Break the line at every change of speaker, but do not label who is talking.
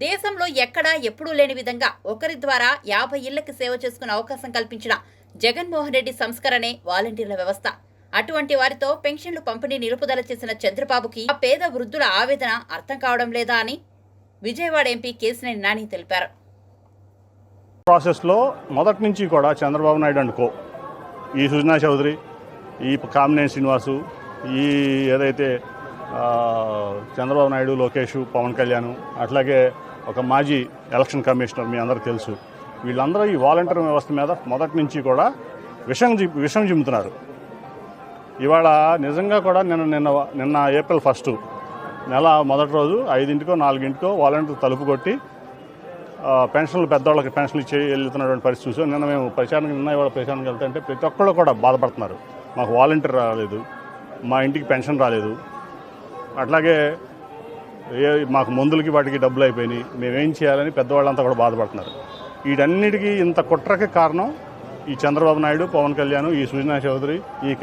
దేశంలో ఎక్కడా ఎప్పుడూ లేని విధంగా ఒకరి ద్వారా యాభై ఇళ్ళకి సేవ చేసుకునే అవకాశం కల్పించిన జగన్మోహన్ రెడ్డి సంస్కరణే వాలంటీర్ల వ్యవస్థ. అటువంటి వారితో పెన్షన్లు పంపిణీ నిలుపుదల చేసిన చంద్రబాబుకి ఆ పేద వృద్ధుల ఆవేదన అర్థం కావడం లేదా అని విజయవాడ ఎంపీ కేసినేని నాని తెలిపారు.
ప్రాసెస్లో మొదటి నుంచి కూడా చంద్రబాబు నాయుడు అనుకో ఈ సుజనా చౌదరి ఈ కామినేని శ్రీనివాసు ఈ ఏదైతే చంద్రబాబు నాయుడు లోకేష్ పవన్ కళ్యాణ్ అట్లాగే ఒక మాజీ ఎలక్షన్ కమిషనర్ మీ అందరూ తెలుసు. వీళ్ళందరూ ఈ వాలంటీర్ వ్యవస్థ మీద మొదటి నుంచి కూడా విషం విషం చిమ్ముతున్నారు ఇవాళ నిజంగా కూడా నిన్న నిన్న నిన్న ఏప్రిల్ ఫస్ట్ నెల మొదటి రోజు ఐదింటికో నాలుగింటికో వాలంటీర్ తలుపు కొట్టి పెన్షన్లు పెద్దవాళ్ళకి పెన్షన్లు ఇచ్చి వెళ్తున్నటువంటి పరిస్థితి చూసాం. నిన్న మేము ప్రచారానికి నిన్న ఇవాళ ప్రచారానికి వెళ్తుంటే ప్రతి ఒక్కళ్ళు కూడా బాధపడుతున్నారు. మాకు వాలంటీర్ రాలేదు. మా ఇంటికి పెన్షన్ రాలేదు. అట్లాగే ఏ మాకు మందులకి వాటికి డబ్బులు అయిపోయినాయి. మేమేం చేయాలని పెద్దవాళ్ళంతా కూడా బాధపడుతున్నారు. వీటన్నిటికీ ఇంత కుట్రకి కారణం ఈ చంద్రబాబు నాయుడు పవన్ కళ్యాణ్ ఈ సుజనా చౌదరి ఈ